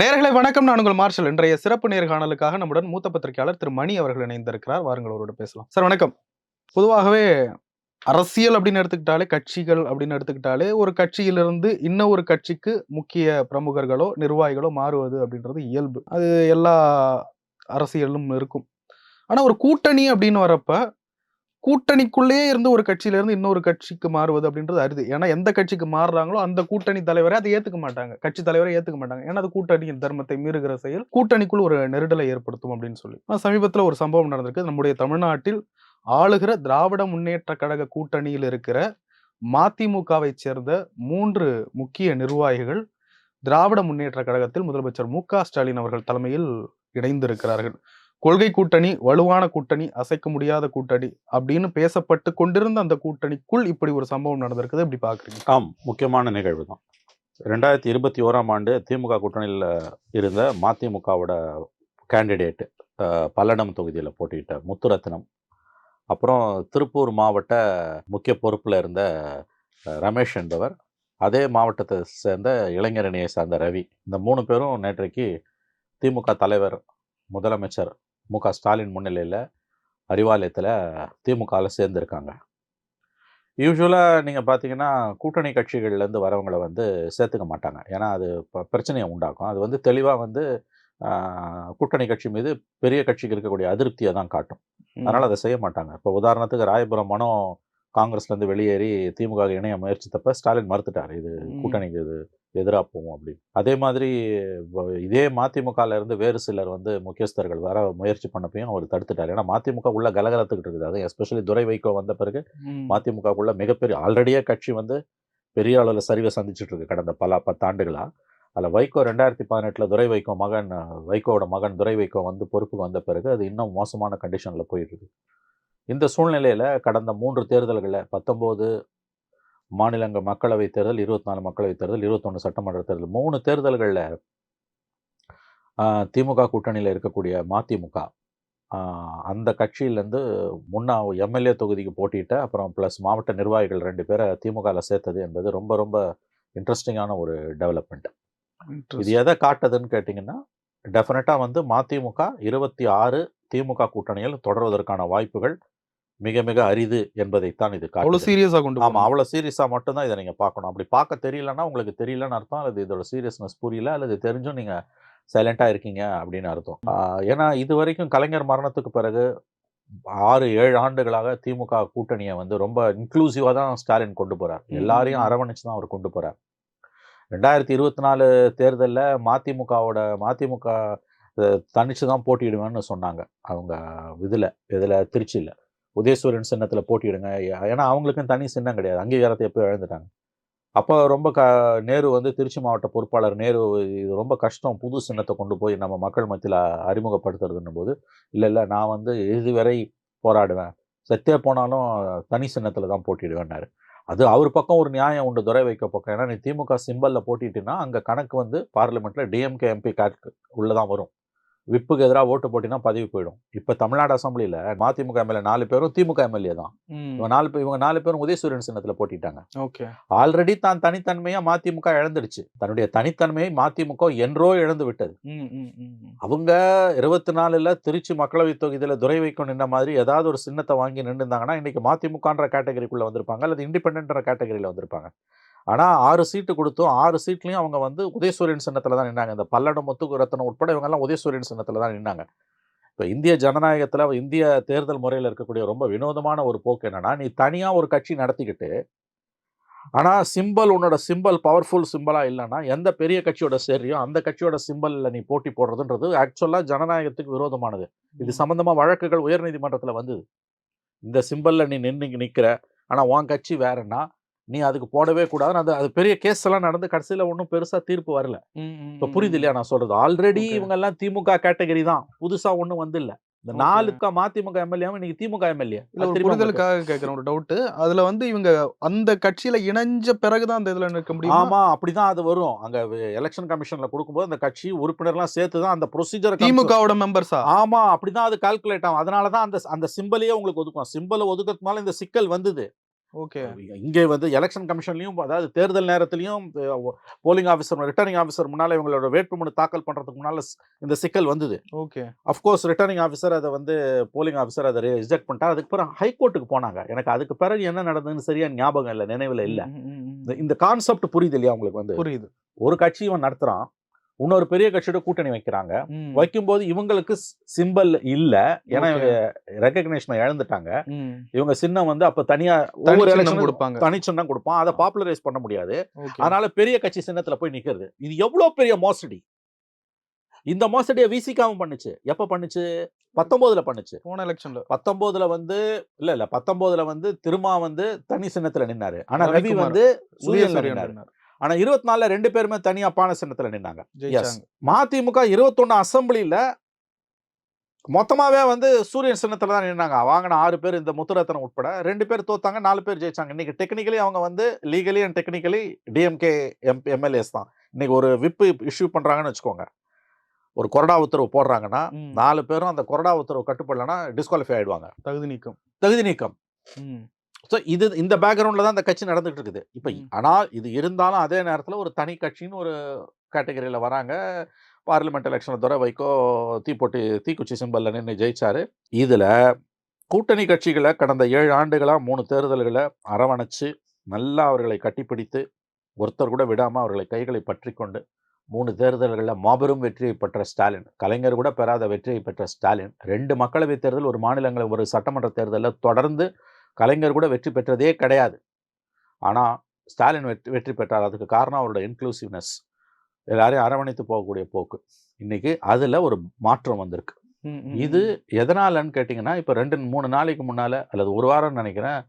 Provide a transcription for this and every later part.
நேர்களை வணக்கம். நான் உங்கள் மார்ஷல். இன்றைய சிறப்பு நேர்காணலுக்காக நம்முடன் மூத்த பத்திரிகையாளர் திரு மணி அவர்கள் இணைந்திருக்கிறார். வாருங்கள் அவரோட பேசலாம். சார் வணக்கம். பொதுவாகவே அரசியல் அப்படின்னு எடுத்துக்கிட்டாலே கட்சிகள் அப்படின்னு எடுத்துக்கிட்டாலே ஒரு கட்சியிலிருந்து இன்னும் ஒரு கட்சிக்கு முக்கிய பிரமுகர்களோ நிர்வாகிகளோ மாறுவது அப்படின்றது இயல்பு. அது எல்லா அரசியலும் இருக்கும். ஆனால் ஒரு கூட்டணி அப்படின்னு வரப்ப கூட்டணிக்குள்ளேயே இருந்து ஒரு கட்சியிலேருந்து இன்னொரு கட்சிக்கு மாறுவது அப்படின்றது அருது. ஏன்னா எந்த கட்சிக்கு மாறுறாங்களோ அந்த கூட்டணி தலைவரை அதை ஏற்றுக்க மாட்டாங்க. கட்சி தலைவரை ஏற்றுக்க மாட்டாங்க. ஏன்னா அது கூட்டணியின் தர்மத்தை மீறுகிற செயல். கூட்டணிக்குள் ஒரு நெருடலை ஏற்படுத்தும் அப்படின்னு சொல்லி. சமீபத்தில் ஒரு சம்பவம் நடந்திருக்கு. நம்முடைய தமிழ்நாட்டில் ஆளுகிற திராவிட முன்னேற்ற கழக கூட்டணியில் இருக்கிற மதிமுகவை சேர்ந்த மூன்று முக்கிய நிர்வாகிகள் திராவிட முன்னேற்ற கழகத்தில் முதலமைச்சர் மு க ஸ்டாலின் அவர்கள் தலைமையில் இணைந்திருக்கிறார்கள். கொள்கை கூட்டணி வலுவான கூட்டணி அசைக்க முடியாத கூட்டணி அப்படின்னு பேசப்பட்டு கொண்டிருந்த அந்த கூட்டணிக்குள் இப்படி ஒரு சம்பவம் நடந்திருக்குது. இப்படி பாக்குறீங்க ஆம் முக்கியமான நிகழ்வு தான். ரெண்டாயிரத்தி இருபத்தி ஓராம் ஆண்டு திமுக கூட்டணியில் இருந்த மதிமுகவோட கேண்டிடேட் பல்லடம் தொகுதியில் போட்டியிட்ட முத்துரத்னம். அப்புறம் திருப்பூர் மாவட்ட முக்கிய பொறுப்பில் இருந்த ரமேஷ் என்பவர் அதே மாவட்டத்தை சேர்ந்த இளைஞரணியை சார்ந்த ரவி. இந்த மூணு பேரும் நேற்றைக்கு திமுக தலைவர் முதலமைச்சர் மு. க. ஸ்டாலின் முன்னிலையில் அறிவாலயத்தில் திமுகவில் சேர்ந்துருக்காங்க. யூஸ்வலாக நீங்கள் பார்த்தீங்கன்னா கூட்டணி கட்சிகள்லேருந்து வரவங்களை வந்து சேர்த்துக்க மாட்டாங்க. ஏன்னா அது பிரச்சனையை உண்டாக்கும். அது வந்து தெளிவாக வந்து கூட்டணி கட்சி மீது பெரிய கட்சிக்கு இருக்கக்கூடிய அதிருப்தியை தான் காட்டும். அதனால் அதை செய்ய மாட்டாங்க. இப்போ உதாரணத்துக்கு ராயபுரம் மனோ காங்கிரஸ்லேருந்து வெளியேறி திமுக இணைய முயற்சித்தப்ப ஸ்டாலின் மறுத்துட்டார். இது. கூட்டணிக்கு இது எதிராக போகும் அப்படின்னு அதே மாதிரி இதே மதிமுகல இருந்து வேறு சிலர் வந்து முக்கியஸ்தர்கள் வர முயற்சி பண்ணப்பையும் அவர் தடுத்துட்டார். ஏன்னா மதிமுக உள்ள கலகலத்துக்கிட்டு இருக்குது. அது எஸ்பெஷலி துரை வைகோ வந்த பிறகு. மதிமுகக்குள்ள மிகப்பெரிய ஆல்ரெடியே கட்சி வந்து பெரிய அளவில் சரிவை சந்திச்சுட்டு இருக்கு கடந்த பல பத்தாண்டுகளா. அதில் வைகோ ரெண்டாயிரத்தி பதினெட்டில் துரை வைகோ மகன் வைகோவோட மகன் துரை வைகோ வந்து பொறுப்புக்கு வந்த பிறகு அது இன்னும் மோசமான கண்டிஷனில் இருக்கு. இந்த சூழ்நிலையில் கடந்த மூன்று தேர்தல்களில் பத்தொம்போது மாநிலங்கள் மக்களவைத் தேர்தல் இருபத்தி நாலு மக்களவைத் தேர்தல் இருபத்தொன்று சட்டமன்ற தேர்தல் மூணு தேர்தல்களில் திமுக கூட்டணியில் இருக்கக்கூடிய மதிமுக அந்த கட்சியிலேருந்து முன்னா எம்எல்ஏ தொகுதிக்கு போட்டியிட்ட அப்புறம் ப்ளஸ் மாவட்ட நிர்வாகிகள் ரெண்டு பேரை திமுகவில் சேர்த்தது என்பது ரொம்ப ரொம்ப இன்ட்ரெஸ்டிங்கான ஒரு டெவலப்மெண்ட் இது எதை காட்டுதுன்னு கேட்டிங்கன்னா டெஃபினட்டாக வந்து மதிமுக இருபத்தி ஆறு திமுக கூட்டணியில் தொடர்வதற்கான வாய்ப்புகள் மிக மிக அரிது என்பதைத்தான் இது அவ்வளவு காட்டுது சீரியஸா கொண்டு ஆமாம். அவ்வளோ சீரியஸாக மட்டும்தான் இதை நீங்கள் பார்க்கணும். அப்படி பார்க்க தெரியலன்னா உங்களுக்கு தெரியலன்னு அர்த்தம். அல்லது இதோட சீரியஸ்னஸ் புரியல அல்லது தெரிஞ்சும் நீங்கள் சைலண்ட்டாக இருக்கீங்க அப்படின்னு அர்த்தம். ஏன்னா இது வரைக்கும் கலைஞர் மரணத்துக்கு பிறகு ஆறு ஏழு ஆண்டுகளாக திமுக கூட்டணியை வந்து ரொம்ப இன்க்ளூசிவாக தான் ஸ்டாலின் கொண்டு போகிறார் எல்லாரையும். அரவணைச்சு தான் அவர் கொண்டு போகிறார் ரெண்டாயிரத்தி இருபத்தி நாலு தேர்தலில் மதிமுகவோட மதிமுக தனிச்சு தான் போட்டியிடுவேன்னு சொன்னாங்க அவங்க இதில் இதில் திருச்சியில். உதயசூரியன் சின்னத்தில் போட்டியிடுங்க. ஏன்னா அவங்களுக்கும் தனி சின்னம் கிடையாது. அங்கீகாரத்தை எப்போ இழந்துட்டாங்க. அப்போ ரொம்ப க நேரு வந்து திருச்சி மாவட்ட பொறுப்பாளர் நேரு இது ரொம்ப கஷ்டம். புது சின்னத்தை கொண்டு போய் நம்ம மக்கள் மத்தியில் அறிமுகப்படுத்துறதுன்னும் போது இல்லை இல்லை நான் வந்து இதுவரை போராடுவேன். செத்தே போனாலும் தனி சின்னத்தில் தான் போட்டிடுவேன்னாரு அது அவர் பக்கம் ஒரு நியாயம் உண்டு துறை வைக்க பக்கம். ஏன்னா நீ திமுக சிம்பலில் போட்டிட்டினா அங்கே கணக்கு வந்து பார்லிமெண்ட்டில் டிஎம்கே எம்பி கணக்கு உள்ளே தான் வரும். விப்புக்கு எதிராக ஓட்டு போட்டினா பதவி போயிடும். இப்போ தமிழ்நாடு அசம்பிளியில் மதிமுக எம்எல்ஏ நாலு பேரும் திமுக எம்எல்ஏ தான். இவங்க நாலு பேர் இவங்க நாலு பேரும் உதயசூரியன் சின்னத்தில் போட்டிட்டாங்க. ஓகே. ஆல்ரெடி தான் தனித்தன்மையை மதிமுக இழந்துடுச்சு. தன்னுடைய தனித்தன்மையை மதிமுக என்றோ இழந்து விட்டது. அவங்க இருபத்தி நாலுல திருச்சி மக்களவை தொகுதியில் துரை வைக்கும் நின்ன மாதிரி ஏதாவது ஒரு சின்னத்தை வாங்கி நின்றுந்தாங்கன்னா இன்னைக்கு மதிமுகன்ற கேட்டகரிக்குள்ள வந்திருப்பாங்க. அல்லது இண்டிபெண்ட்ன்ற கேட்டகரியில் வந்திருப்பாங்க. ஆனால் ஆறு சீட்டு கொடுத்தும் ஆறு சீட்லையும் அவங்க வந்து உதயசூரியன் சின்னத்தில் தான் நின்னாங்க. இந்த பல்லடம் முத்துக்கு ரத்தனம் உட்பட இவங்கெல்லாம் உதயசூரியன் சின்னத்தில் தான் நின்னாங்க. இப்போ இந்திய ஜனநாயகத்தில் இந்திய தேர்தல் முறையில் இருக்கக்கூடிய ரொம்ப வினோதமான ஒரு போக்கு என்னன்னா நீ தனியாக ஒரு கட்சி நடத்திக்கிட்டு ஆனால் சிம்பல் உன்னோட சிம்பல் பவர்ஃபுல் சிம்பலாக இல்லைன்னா எந்த பெரிய கட்சியோட சேர்றியோ அந்த கட்சியோட சிம்பலில் நீ போட்டி போடுறதுன்றது ஆக்சுவலாக ஜனநாயகத்துக்கு விரோதமானது. இது சம்பந்தமா வழக்குகள் உயர்நீதிமன்றத்துல வந்தது. இந்த சிம்பல்ல நீ நின்று நிக்கிற ஆனா உன் கட்சி வேறன்னா நீ அதுக்கு போடவே கூடாதுன்னு அது அது பெரிய கேஸ் எல்லாம் நடந்து கடைசியில ஒன்றும் பெருசா தீர்ப்பு வரல. இப்ப புரியுது இல்லையா? நான் சொல்றது. ஆல்ரெடி. இவங்க எல்லாம் திமுக கேட்டகரி தான். புதுசா ஒண்ணும் வந்து இல்ல இந்த. நாலுக்கா மதிமுக எம்எல்ஏ இன்னைக்கு திமுக எம்எல்ஏ? புரிதலுக்காக கேட்கிறேன் ஒரு டவுட் அதுல வந்து இவங்க அந்த கட்சியில இணைஞ்ச பிறகுதான் அந்த இதுல நிற்க முடியுமா? ஆமா அப்படிதான் அது வரும். அங்க எலெக்ஷன் கமிஷன்ல கொடுக்கும்போது அந்த கட்சி உறுப்பினர்லாம் சேர்த்து தான் அந்த ப்ரொசீஜர் திமுகவோட மெம்பர்ஸா ஆமா அப்படிதான் அது கால்குலேட் ஆகும். அதனால தான் அந்த அந்த சிம்பலையே உங்களுக்கு ஒதுக்கும். சிம்பலை ஒதுக்கிறதுனால இந்த சிக்கல் வந்தது. ஓகே. இங்கே வந்து எலெக்ஷன் கமிஷன்லயும் அதாவது தேர்தல் நேரத்திலையும் போலிங் ஆஃபீஸர் ரிட்டர்னிங் ஆஃபீஸர் முன்னால இவங்களோட வேட்புமனு தாக்கல் பண்றதுக்கு முன்னால இந்த சிக்கல் வந்தது. ஓகே. அஃப்கோர்ஸ் ரிட்டர்னிங் ஆஃபீஸர் அதை வந்து போலிங் ஆஃபீஸர் அதை ரிஜெக்ட் பண்ணிட்டார். அதுக்கு பிறகு ஹைகோர்ட்டுக்கு போனாங்க. எனக்கு அதுக்கு பிறகு என்ன நடந்ததுன்னு சரியா ஞாபகம் இல்லை நினைவில் இல்லை. இந்த- கான்செப்ட் புரியுது இல்லையா உங்களுக்கு வந்து? புரியுது. ஒரு கட்சி இவன் நடத்துறான். இன்னொரு பெரிய கட்சியோட கூட்டணி வைக்கிறாங்க. வைக்கும்போது இவங்களுக்கு சிம்பல் இல்ல. ஏன்னா. இவங்க ரெக்கக்னேஷனை இழந்துட்டாங்க. இவங்க சின்னம் வந்து அப்ப தனியா தனி ஒவ்வொரு எலெக்ஷன் கொடுப்பாங்க. தனி சின்னம் கொடுப்பான். அதை பாப்புலரைஸ் பண்ண முடியாது. அதனால பெரிய கட்சி சின்னத்துல போய் நிக்கிறது இது எவ்வளவு பெரிய மோசடி? இந்த மோசடியை விசிகாவும் பண்ணுச்சு. எப்ப பண்ணுச்சு? பத்தொன்பதுல பண்ணுச்சு. போன எலெக்ஷன்ல பத்தொன்பதுல வந்து இல்ல இல்ல பத்தொன்பதுல வந்து திருமா வந்து தனி சின்னத்துல நின்னாரு. ஆனா ரவி. வந்து சூரியன் நின்னாரு. நின்னாரு. ஆனா இருபத்தி நாலுல ரெண்டு பேருமே தனியா பான சின்னத்துல நின்னாங்க மதிமுக இருபத்தொன்னு அசம்பிளில மொத்தமாவே வந்து சூரியன் சின்னத்துல தான் நின்னாங்க. வாங்கின ஆறு பேர் இந்த முத்துரத்தனம் உட்பட ரெண்டு பேர் தோத்தாங்க நாலு பேர் ஜெயிச்சாங்க. இன்னைக்கு டெக்னிக்கலி அவங்க வந்து legally and technically DMK M MLAs தான். இன்னைக்கு ஒரு விப்பு இஷ்யூ பண்றாங்கன்னு வச்சுக்கோங்க. ஒரு கொறடா உத்தரவு போடுறாங்கன்னா. நாலு பேரும் அந்த கொறடா உத்தரவு கட்டுப்படலைன்னா டிஸ்குவாலிஃபை ஆயிடுவாங்க. தகுதி நீக்கம். தகுதி நீக்கம். ஸோ இது இந்த பேக்ரவுண்டில் தான் இந்த கட்சி நடந்துகிட்டு இருக்குது. இப்போ. ஆனால் இது இருந்தாலும் அதே நேரத்தில் ஒரு தனி கட்சின்னு ஒரு கேட்டகரியில் வராங்க. பார்லிமெண்ட் எலெக்ஷனில் துறை வைக்கோ தீப்பொட்டி தீக்குச்சி சிம்பலில் நின்று ஜெயிச்சாரு. இதில் கூட்டணி கட்சிகளை கடந்த ஏழு ஆண்டுகளாக மூணு தேர்தல்களை அரவணைச்சு நல்லா அவர்களை கட்டிப்பிடித்து ஒருத்தர் கூட விடாமல் அவர்களை கைகளை பற்றி கொண்டு மூணு தேர்தல்களில் மாபெரும் வெற்றியை பெற்ற ஸ்டாலின் கலைஞர் கூட பெறாத வெற்றியை பெற்ற ஸ்டாலின் ரெண்டு மக்களவைத் தேர்தல் ஒரு மாநிலங்கள் ஒரு சட்டமன்ற தேர்தலில் தொடர்ந்து கலைஞர் கூட வெற்றி பெற்றதே கிடையாது. ஆனால் ஸ்டாலின் வெற்றி வெற்றி பெற்றார். அதுக்கு காரணம் அவரோட இன்க்ளூசிவ்னஸ் எல்லாரையும் அரவணைத்து போகக்கூடிய போக்கு. இன்னைக்கு அதில் ஒரு மாற்றம் வந்திருக்கு. இது. எதனாலன்னு கேட்டிங்கன்னா இப்போ ரெண்டு மூணு நாளைக்கு முன்னால் அல்லது ஒரு வாரம் நினைக்கிறேன்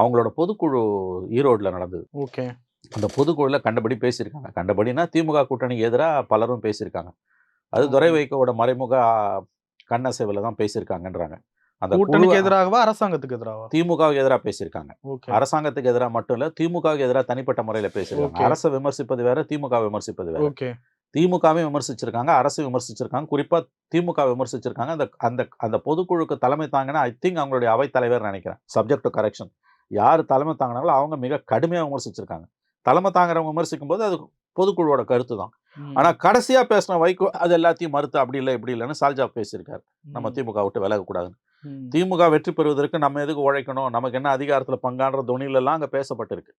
அவங்களோட பொதுக்குழு ஈரோட்டில் நடந்தது. ஓகே. அந்த பொதுக்குழுல கண்டபடி பேசியிருக்காங்க. கண்டபடினா திமுக கூட்டணிக்கு எதிராக பலரும் பேசியிருக்காங்க. அது துரை வைகோவோட மறைமுக கண்ணசைவில் தான் பேசியிருக்காங்கன்றாங்க. அந்த கூட்டணிக்கு எதிராகவா அரசாங்கத்துக்கு எதிராகவா? திமுகவுக்கு எதிராக பேசியிருக்காங்க. அரசாங்கத்துக்கு எதிராக மட்டும் இல்ல திமுகவுக்கு எதிராக தனிப்பட்ட முறையில் பேசியிருக்காங்க. அரசை விமர்சிப்பது வேற திமுக விமர்சிப்பது வேற. ஓகே. திமுகவையும் விமர்சிச்சிருக்காங்க அரசு விமர்சிச்சிருக்காங்க குறிப்பா திமுக விமர்சிச்சிருக்காங்க. அந்த அந்த அந்த பொதுக்குழுக்கு தலைமை தாங்கினா ஐ திங்க் அவங்களுடைய அவைத் தலைவர் நினைக்கிறேன். சப்ஜெக்ட் டு கரெக்ஷன் யார் தலைமை தாங்கினாங்களோ அவங்க மிக கடுமையாக விமர்சிச்சிருக்காங்க. தலைமை தாங்குறவங்க விமர்சிக்கும் போது அது பொதுக்குழுவோட கருத்து தான். ஆனா கடைசியா பேசின வைகோ அது எல்லாத்தையும் மறுத்து அப்படி இல்லை இப்படி இல்லைன்னு சால்ஜா பேசியிருக்காரு. நம்ம திமுக விட்டு விலகக்கூடாதுன்னு. ம், திமுக வெற்றி பெறுவதற்கு நம்ம எதுக்கு உழைக்கணும்? நமக்கு என்ன அதிகாரத்துல பங்கான்ற துணியில எல்லாம் அங்க பேசப்பட்டிருக்கு.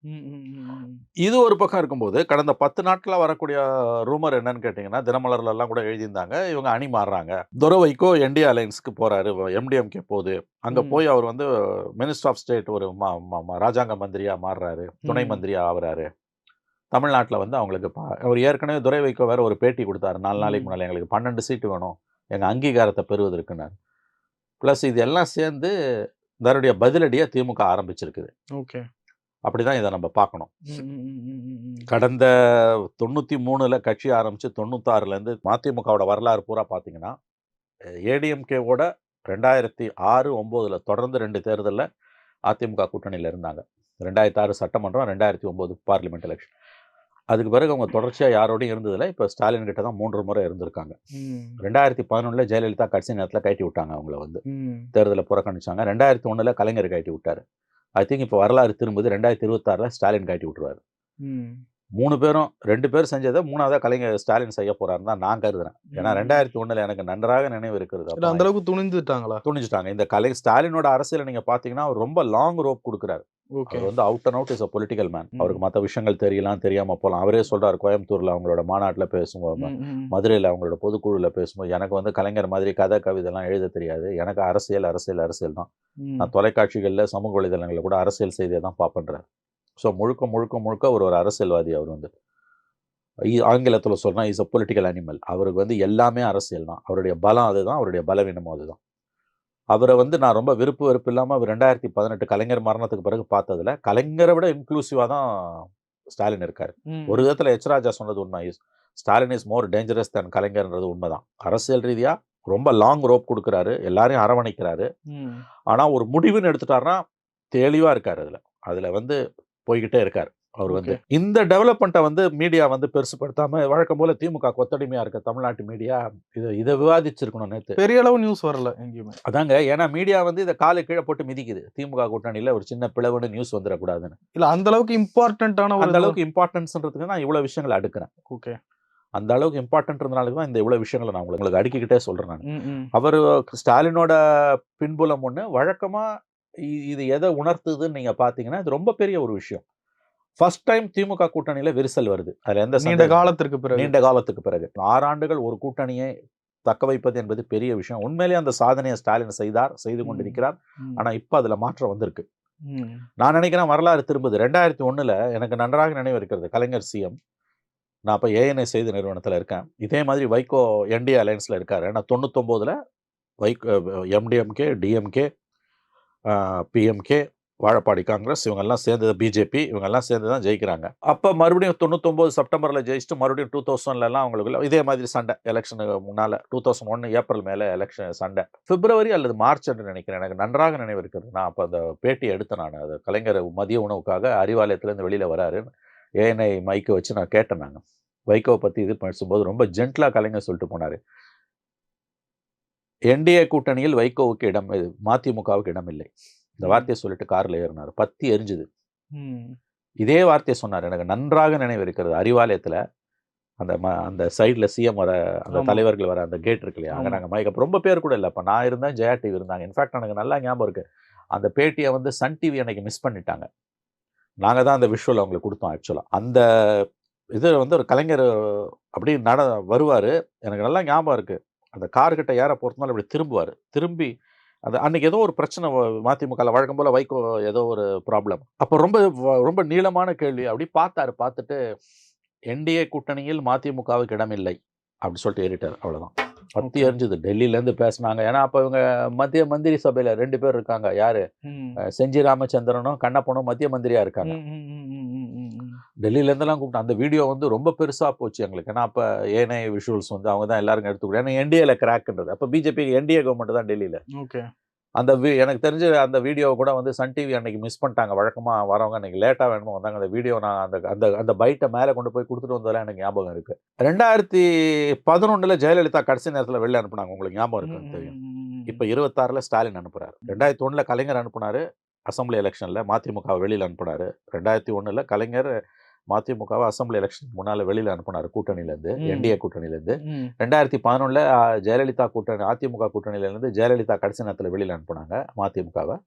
இது ஒரு பக்கம் இருக்கும்போது கடந்த பத்து நாட்களா வரக்கூடிய ரூமர் என்னன்னு கேட்டீங்கன்னா தினமலர்ல எல்லாம் கூட எழுதியிருந்தாங்க. இவங்க அணி மாறுறாங்க. துறவைக்கோ என்டி அலைன்ஸ்க்கு போறாரு. எம்டிஎம்கே போகுது. அங்க. போய் அவர் வந்து மினிஸ்டர் ஆஃப் ஸ்டேட் ஒரு ராஜாங்க மந்திரியா மாறுறாரு. துணை ம். மந்திரியா ஆகுறாரு. தமிழ்நாட்டில் வந்து அவங்களுக்கு அவர் ஏற்கனவே துரை வைக்கோ வேற ஒரு பேட்டி கொடுத்தாரு. நாலு நாளைக்கு. முன்னால எங்களுக்கு பன்னெண்டு சீட்டு வேணும். எங்க அங்கீகாரத்தை பெறுவதற்குனாரு ப்ளஸ் இது எல்லாம் சேர்ந்து தன்னுடைய பதிலடியை திமுக ஆரம்பிச்சிருக்குது. ஓகே. அப்படிதான் இதை நம்ம பார்க்கணும். கடந்த தொண்ணூற்றி மூணில் கட்சி ஆரம்பித்து தொண்ணூத்தாறுலேருந்து மதிமுகவோட வரலாறு பூரா பார்த்தீங்கன்னா ஏடிஎம்கேவோட ரெண்டாயிரத்தி ஆறு ஒம்போதில் தொடர்ந்து ரெண்டு தேர்தலில் அதிமுக கூட்டணியில் இருந்தாங்க. ரெண்டாயிரத்தி ஆறு சட்டமன்றம் ரெண்டாயிரத்தி ஒம்பது பார்லிமெண்ட் எலெக்ஷன். அதுக்கு பிறகு அவங்க தொடர்ச்சியாக யாரோடையும் இருந்ததில்ல. இப்போ ஸ்டாலின் கிட்ட தான் மூன்று முறை இருந்திருக்காங்க. ரெண்டாயிரத்தி பதினொன்றில் ஜெயலலிதா கடைசி நேரத்தில் கட்டி விட்டாங்க அவங்கள வந்து. ம். தேர்தலை புறக்கணிச்சாங்க. ரெண்டாயிரத்தி ஒன்றில் கலைஞர் கட்டி விட்டார். ஐ திங்க் இப்போ வரலாறு திரும்புது. ரெண்டாயிரத்தி இருபத்தாறில் ஸ்டாலின் கட்டி விட்டுருவாரு. மூணு பேரும் ரெண்டு பேர் செஞ்சதை மூணாவதா கலைஞர் ஸ்டாலின் செய்ய போறாருன்னு தான் நான் கருதுறேன். ஏன்னா. ரெண்டாயிரத்தி ஒண்ணுல எனக்கு நன்றாக நினைவு இருக்கிறது. அந்த அளவுக்கு துணிந்துட்டாங்களா? துணிஞ்சிட்டாங்க. இந்த கலை ஸ்டாலினோட அரசியல நீங்க பாத்தீங்கன்னா அவர் ரொம்ப லாங் ரோப் கொடுக்குறாரு. அவர் வந்து out and out is a political man. அவருக்கு மற்ற விஷயங்கள் தெரியலாம் தெரியாம போகலாம் அவரே சொல்றாரு கோயம்புத்தூர்ல அவங்களோட மாநாட்டுல பேசும்போது. மதுரையில் அவங்களோட பொதுக்குழுல பேசும்போது எனக்கு வந்து கலைஞர் மாதிரி கதை கவிதைலாம் எழுத தெரியாது. எனக்கு அரசியல் அரசியல் அரசியல் தான். நான் தொலைக்காட்சிகளில் சமூக வலைதளங்களில் கூட அரசியல் செய்தியை தான் பார்ப்பேன்றார். ஸோ முழுக்க முழுக்க முழுக்க ஒரு ஒரு அரசியல்வாதி அவர் வந்து. ஆங்கிலத்தில் சொன்னா இஸ் அ பொலிட்டிக்கல் அனிமல் அவருக்கு வந்து எல்லாமே அரசியல் தான். அவருடைய பலம் அதுதான் அவருடைய பலவீனமும் அதுதான். அவரை வந்து நான் ரொம்ப விருப்பு வெறுப்பு இல்லாமல் அவர் ரெண்டாயிரத்தி பதினெட்டு கலைஞர் மரணத்துக்கு பிறகு பார்த்ததுல கலைஞரை விட இன்க்ளூசிவாக தான் ஸ்டாலின் இருக்கார். ஒரு விதத்தில் எச் ராஜா சொன்னது உண்மை. Stalin is more dangerous than கலைஞர்ன்றது உண்மைதான். அரசியல் ரீதியாக ரொம்ப லாங் ரோப் கொடுக்குறாரு. எல்லாரையும் அரவணைக்கிறாரு. ஆனால் ஒரு முடிவுன்னு எடுத்துட்டாருன்னா தெளிவாக இருக்கார் அதில். அதில் வந்து போய்கிட்டே இருக்கார். அவர் வந்து இந்த டெவலப்மெண்ட்டை வந்து மீடியா வந்து பெருசுப்படுத்தாம வழக்கம் போல திமுக கொத்தடிமையா இருக்க தமிழ்நாட்டு மீடியா இதை இதை விவாதிச்சிருக்கணும் நேத்து. பெரிய அளவு நியூஸ் வரல எங்கேயுமே. அதாங்க ஏன்னா மீடியா வந்து இதை காலை கீழே போட்டு மிதிக்குது. திமுக கூட்டணியில ஒரு சின்ன பிளவுன்னு நியூஸ் வந்துடக்கூடாதுன்னு. இல்ல அந்த அளவுக்கு இம்பார்ட்டன்டான அந்த அளவுக்கு இம்பார்ட்டன்ஸ்ன்றதுக்கு நான் இவ்வளவு விஷயங்களை அடுக்கிறேன். ஓகே. அந்த அளவுக்கு இம்பார்ட்டன்ட்னால தான் இந்த இவ்வளவு விஷயங்களை நான் உங்களுக்கு அடுக்கிக்கிட்டே சொல்றேன் நான். அவர் ஸ்டாலினோட பின்புலம் ஒன்று வழக்கமா இ- இது எதை உணர்த்துதுன்னு நீங்க பாத்தீங்கன்னா இது ரொம்ப பெரிய ஒரு விஷயம். ஃபர்ஸ்ட் டைம் திமுக கூட்டணியில விரிசல் வருது. அதுல எந்த நீண்ட காலத்திற்கு பிறகு. நீண்ட காலத்துக்கு பிறகு. ஆறு ஆண்டுகள் ஒரு கூட்டணியை தக்க வைப்பது என்பது பெரிய விஷயம். உண்மையிலேயே அந்த சாதனையை ஸ்டாலின் செய்தார் செய்து கொண்டிருக்கிறார். ம். ஆனா இப்ப அதுல மாற்றம் வந்திருக்கு. நான் நினைக்கிறேன் வரலாறு திரும்புது. ரெண்டாயிரத்தி ஒண்ணுல எனக்கு நன்றாக நினைவு இருக்கிறது. கலைஞர் சிஎம். நான் அப்போ ஏஎன்ஐ செய்தி நிறுவனத்தில் இருக்கேன். இதே மாதிரி வைகோ என்டி அலையன்ஸில் இருக்காரு. நான் தொண்ணூத்தொம்போதில் Vaiko MDMK DMK PMK Vazhappadi Congress இவங்கெல்லாம் சேர்ந்தது பிஜேபி இவங்கெல்லாம் சேர்ந்து தான் ஜெயிக்கிறாங்க. அப்போ மறுபடியும் தொண்ணூத்தொம்பது செப்டம்பரில் ஜெயிச்சுட்டு மறுபடியும் டூ தௌசண்ட்லலாம் அவங்களுக்கு இதே மாதிரி சண்டை. எலெக்ஷனுக்கு முன்னால் டூ தௌசண்ட் ஒன்று ஏப்ரல் மேலே எலெக்ஷன் சண்டை. பிப்ரவரி அல்லது மார்ச் என்று நினைக்கிறேன். எனக்கு நன்றாக நினைவு இருக்கிறது. நான் அப்போ அந்த பேட்டி எடுத்தேன் நான். அது கலைஞர் மதிய உணவுக்காக அறிவாலயத்துலேருந்து வெளியில் வராரு. ஏஎன்ஐ மைக்கை வச்சு நான் கேட்டேன் நாங்கள் வைகோவை பற்றி இது பேசும்போது ரொம்ப ஜென்டிலாக கலைஞர் சொல்லிட்டு போனார். என்டிஏ கூட்டணியில் வைகோவுக்கு இடம் இது மதிமுகவுக்கு இடம் இல்லை இந்த வார்த்தையை சொல்லிட்டு காரில் ஏறினார். பத்தி எரிஞ்சுது. இதே வார்த்தையை சொன்னார். எனக்கு நன்றாக நினைவு இருக்கிறது அறிவாலயத்தில் அந்த ம அந்த சைடில் சிஎம் வர அந்த. தலைவர்கள் வர அந்த கேட் இருக்கு இல்லையா அங்கே. நாங்கள் மைக் ரொம்ப பேர் கூட இல்லை. அப்போ நான் இருந்தேன் ஜெயா டிவி இருந்தாங்க. இன்ஃபேக்ட் எனக்கு நல்லா ஞாபகம் இருக்கு. அந்த பேட்டியை வந்து சன் டிவி அன்னைக்கு மிஸ் பண்ணிட்டாங்க. நாங்கள் தான் அந்த விஷுவல் அவங்களுக்கு கொடுத்தோம் ஆக்சுவலாக அந்த இது வந்து ஒரு கலைஞர் அப்படி நட வருவார். எனக்கு நல்லா ஞாபகம் இருக்கு. அந்த கார்கிட்ட ஏற போகிறதுனால இப்படி திரும்புவார். திரும்பி அது அன்னைக்கு ஏதோ ஒரு பிரச்சனை மதிமுகவில் வழக்கம் போல வைகோ ஏதோ ஒரு ப்ராப்ளம் அப்போ ரொம்ப ரொம்ப நீளமான கேள்வி. அப்படி பார்த்தாரு. பார்த்துட்டு என்டிஏ கூட்டணியில் மதிமுகவுக்கு இடமில்லை. அப்படி சொல்லிட்டு ஏறிட்டார். அவ்வளவுதான். பத்தி. எரிஞ்சுது டெல்லியிலேருந்து பேசுனாங்க. ஏன்னா அப்போ இவங்க மத்திய மந்திரி சபையில ரெண்டு பேர் இருக்காங்க. யாரு? செஞ்சி ராமச்சந்திரனும் கண்ணப்பனும் மத்திய மந்திரியா இருக்காங்க. ம், ம், ம், ம், ம், ம், ம். டெல்லியில இருந்தெல்லாம் கூப்பிட்டு அந்த வீடியோ வந்து ரொம்ப பெருசா போச்சு எங்களுக்கு. ஏன்னா அப்ப ஏனைய விஷுவல்ஸ் வந்து அவங்க தான் எல்லாரும் எடுத்துக்கூட ஏன்னா என்டிஏல கிராக்ன்றது அப்ப பிஜேபி என்டிஏ கவர்மெண்ட் தான் டெல்லியில. ஓகே. அந்த வி எனக்கு தெரிஞ்சு அந்த வீடியோ கூட வந்து சன் டிவி அன்னைக்கு மிஸ் பண்ணிட்டாங்க. வழக்கமா வரவங்க அன்னைக்கு லேட்டா வேணுமோ வந்தாங்க. அந்த வீடியோ நான் அந்த அந்த அந்த பைட்டை மேலே கொண்டு போய் கொடுத்துட்டு வந்ததெல்லாம் எனக்கு ஞாபகம் இருக்கு. ரெண்டாயிரத்தி பதினொன்னுல ஜெயலலிதா கடைசி நேரத்துல வெளில அனுப்புனாங்க. உங்களுக்கு ஞாபகம் இருக்குன்னு தெரியும். இப்ப இருபத்தாறுல ஸ்டாலின் அனுப்புறாரு. ரெண்டாயிரத்தி ஒண்ணுல கலைஞர் அனுப்புனாரு. அசெம்பிளி எலெக்ஷன்ல மதிமுக வெளியில அனுப்புனாரு. ரெண்டாயிரத்தி ஒண்ணுல கலைஞர் மதிமுகவை அசெம்பிளி எலெக்ஷன் முன்னால வெளியில அனுப்புனாரு கூட்டணியில இருந்து ம். என்டிஏ கூட்டணியில இருந்து ம். ரெண்டாயிரத்தி பதினொன்னுல ஜெயலலிதா கூட்டணி அதிமுக கூட்டணியில இருந்து ஜெயலலிதா கடைசி நேரத்துல வெளியில அனுப்புனாங்க மதிமுகவை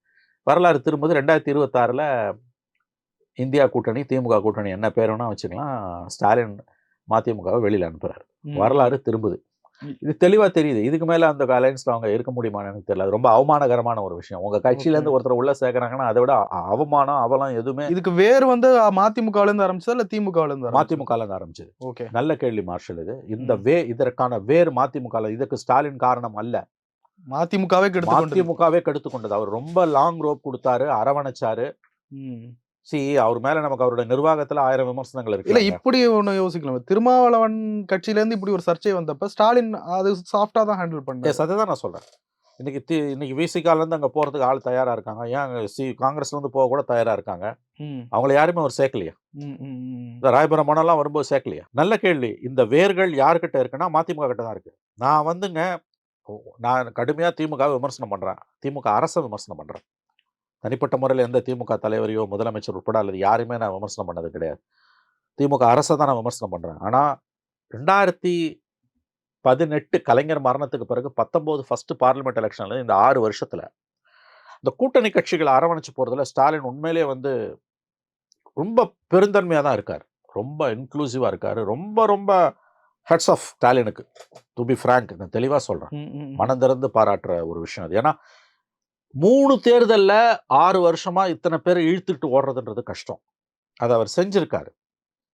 வரலாறு திரும்புது ரெண்டாயிரத்தி இருபத்தாறுல இந்தியா கூட்டணி திமுக கூட்டணி என்ன பேர் வேணா வச்சுக்கலாம் ஸ்டாலின் மதிமுகவை வெளியில அனுப்புறாரு ம். வரலாறு திரும்புது. இது தெளிவா தெரியுது. இதுக்கு மேல அந்த அலையன்ஸ்ல அவங்க இருக்க முடியுமான்னு எனக்கு தெரியல. அது ரொம்ப அவமானகரமான ஒரு விஷயம். உங்க கட்சியில இருந்து ஒருத்தர் உள்ள சேர்க்கறாங்கன்னா அதை விட அவமானம் அவலம் எதுவுமே இதுக்கு வேர் வந்து மதிமுகல இருந்து ஆரம்பிச்சதா இல்ல திமுகல இருந்து ஆரம்பிச்சதா? மதிமுகல இருந்து ஆரம்பிச்சது. ஓகே. நல்ல கேள்வி மார்ஷல் இது. இந்த. வே இதற்கான வேர் மதிமுகல இதுக்கு ஸ்டாலின் காரணம் அல்ல. மதிமுகவே கெடுத்து. மதிமுகவே கெடுத்து கொண்டது. அவர் ரொம்ப லாங் ரோப் கொடுத்தாரு அரவணைச்சாரு. சி அவர் மேல நமக்கு அவருடைய நிர்வாகத்துல ஆயிரம் விமர்சனங்கள் இல்ல இருக்கு இப்படி ஒண்ணு யோசிக்கலாம். திருமாவளவன் கட்சியில இருந்து இப்படி ஒரு சர்ச்சை வந்தப்ப ஸ்டாலின் அது சாஃப்டா தான் ஹேண்டில் பண்ணாரு. எஸ் அதை தான் நான் சொல்றேன். இன்னைக்கு தி இன்னைக்கு விசிகால இருந்து அங்க போறதுக்கு ஆள் தயாரா இருக்காங்க. ஏன் சி காங்கிரஸ்ல இருந்து போக கூட தயாரா இருக்காங்க. அவங்கள யாருமே அவர் சேர்க்கலையா. இந்த ராயபுரம் மனம்லாம் வரும்போது சேர்க்கலையா? நல்ல கேள்வி. இந்த வேர்கள் யார்கிட்ட இருக்குன்னா மதிமுக கிட்ட தான் இருக்கு. நான் வந்துங்க நான் கடுமையா திமுக விமர்சனம் பண்றேன். திமுக அரசை விமர்சனம் பண்றேன். தனிப்பட்ட முறையில் எந்த திமுக தலைவரையோ முதலமைச்சர் உட்பட அல்லது யாரையுமே நான் விமர்சனம் பண்ணது கிடையாது. திமுக அரசை தான் நான் விமர்சனம் பண்றேன். ஆனா ரெண்டாயிரத்தி பதினெட்டு கலைஞர் மரணத்துக்கு பிறகு பத்தொன்பது ஃபர்ஸ்ட் பார்லிமெண்ட் எலெக்ஷன்ல இந்த ஆறு வருஷத்துல இந்த கூட்டணி கட்சிகளை அரவணைச்சு போறதுல ஸ்டாலின் உண்மையிலேயே வந்து ரொம்ப பெருந்தன்மையா தான் இருக்கார். ரொம்ப இன்க்ளூசிவா இருக்காரு. ரொம்ப ரொம்ப ஹெட்ஸ் ஆஃப் ஸ்டாலினுக்கு. டு பி ஃப்ராங்க் நான் தெளிவா சொல்றேன். ம், ம், ம். மனம் திறந்து பாராட்டுற ஒரு விஷயம் அது. ஏன்னா மூணு தேர்தலில் ஆறு வருஷமாக இத்தனை பேர் இழுத்துட்டு ஓடுறதுன்றது கஷ்டம். அதை அவர் செஞ்சுருக்காரு.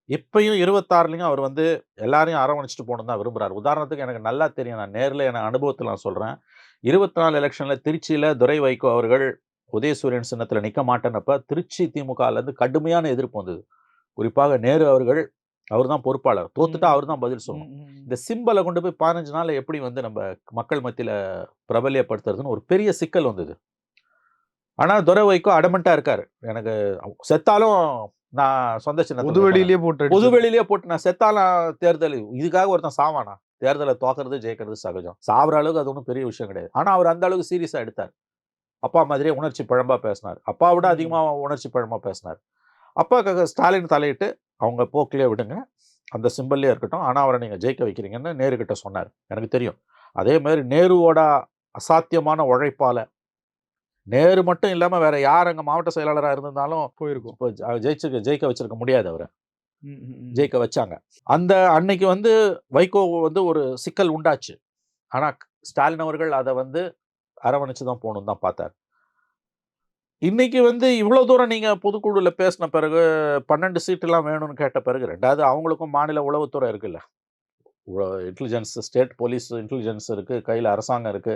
இப்பயும் இருபத்தாறுலையும் அவர் வந்து எல்லாரையும் அரவணைச்சிட்டு போகணும் தான் விரும்புறாரு. உதாரணத்துக்கு எனக்கு நல்லா தெரியும். நான் நேரில் என அனுபவத்தில் நான் சொல்கிறேன் இருபத்தி நாலு எலெக்ஷனில் திருச்சியில் துரை வைகோ அவர்கள் உதயசூரியன் சின்னத்தில் நிற்க மாட்டேன்னப்ப திருச்சி திமுகலேருந்து கடுமையான எதிர்ப்பு வந்தது. குறிப்பாக நேரு அவர்கள் அவர் தான் பொறுப்பாளர். தோத்துட்டா. அவர் தான் பதில் சொல்லணும். இந்த சிம்பலை கொண்டு போய் பதினஞ்சு நாள்ல எப்படி வந்து நம்ம மக்கள் மத்தியில பிரபல்யப்படுத்துறதுன்னு ஒரு பெரிய சிக்கல் வந்தது. ஆனா துரை வைகோ அடமெண்டா இருக்காரு. எனக்கு செத்தாலும் நான் சொந்த சின்னத்துல பொது வெளியிலேயே போட்டு பொது அடிச்சது. வெளியிலேயே போட்டு நான் செத்தாலும் தேர்தல் இதுக்காக ஒருத்தன் சாவானா? தேர்தலை தோக்கிறது ஜெயிக்கிறது சகஜம். சாவற அளவுக்கு அது ஒன்றும் பெரிய விஷயம் கிடையாது. ஆனா அவர் அந்த அளவுக்கு சீரியஸா எடுத்தார். அப்பா மாதிரியே உணர்ச்சி பழம்பா பேசினார். அப்பா விட ம். அதிகமா உணர்ச்சி பழமா பேசினார். அப்பாவுக்காக ஸ்டாலின் தலையிட்டு அவங்க போக்கிலே விடுங்க. அந்த சிம்பல்லே இருக்கட்டும். ஆனா அவரை நீங்க ஜெயிக்க வைக்கிறீங்கன்னு நேரு கிட்ட சொன்னார். எனக்கு தெரியும். அதே மாதிரி நேருவோட அசாத்தியமான உழைப்பால நேரு மட்டும் இல்லாம வேற யார் அங்க மாவட்ட செயலாளராக இருந்திருந்தாலும் போயிருக்கும். இப்போ ஜெயிச்சு ஜெயிக்க வச்சிருக்க முடியாது அவரை. ஜெயிக்க வச்சாங்க. அந்த அன்னைக்கு வந்து வைகோ வந்து ஒரு சிக்கல் உண்டாச்சு. ஆனா ஸ்டாலின் அவர்கள் அதை வந்து அரவணைச்சு தான் போகணும் தான் பார்த்தார். இன்னைக்கு வந்து இவ்வளவு தூரம் நீங்க பொதுக்குழுல பேசின பிறகு பன்னெண்டு சீட்டுலாம் வேணும்னு கேட்ட பிறகு ரெண்டாவது அவங்களுக்கும் மாநில உளவுத்துறை இருக்குல்ல. இன்டெலிஜென்ஸ் ஸ்டேட் போலீஸ் இன்டெலிஜென்ஸ் இருக்கு கையில் அரசாங்கம் இருக்கு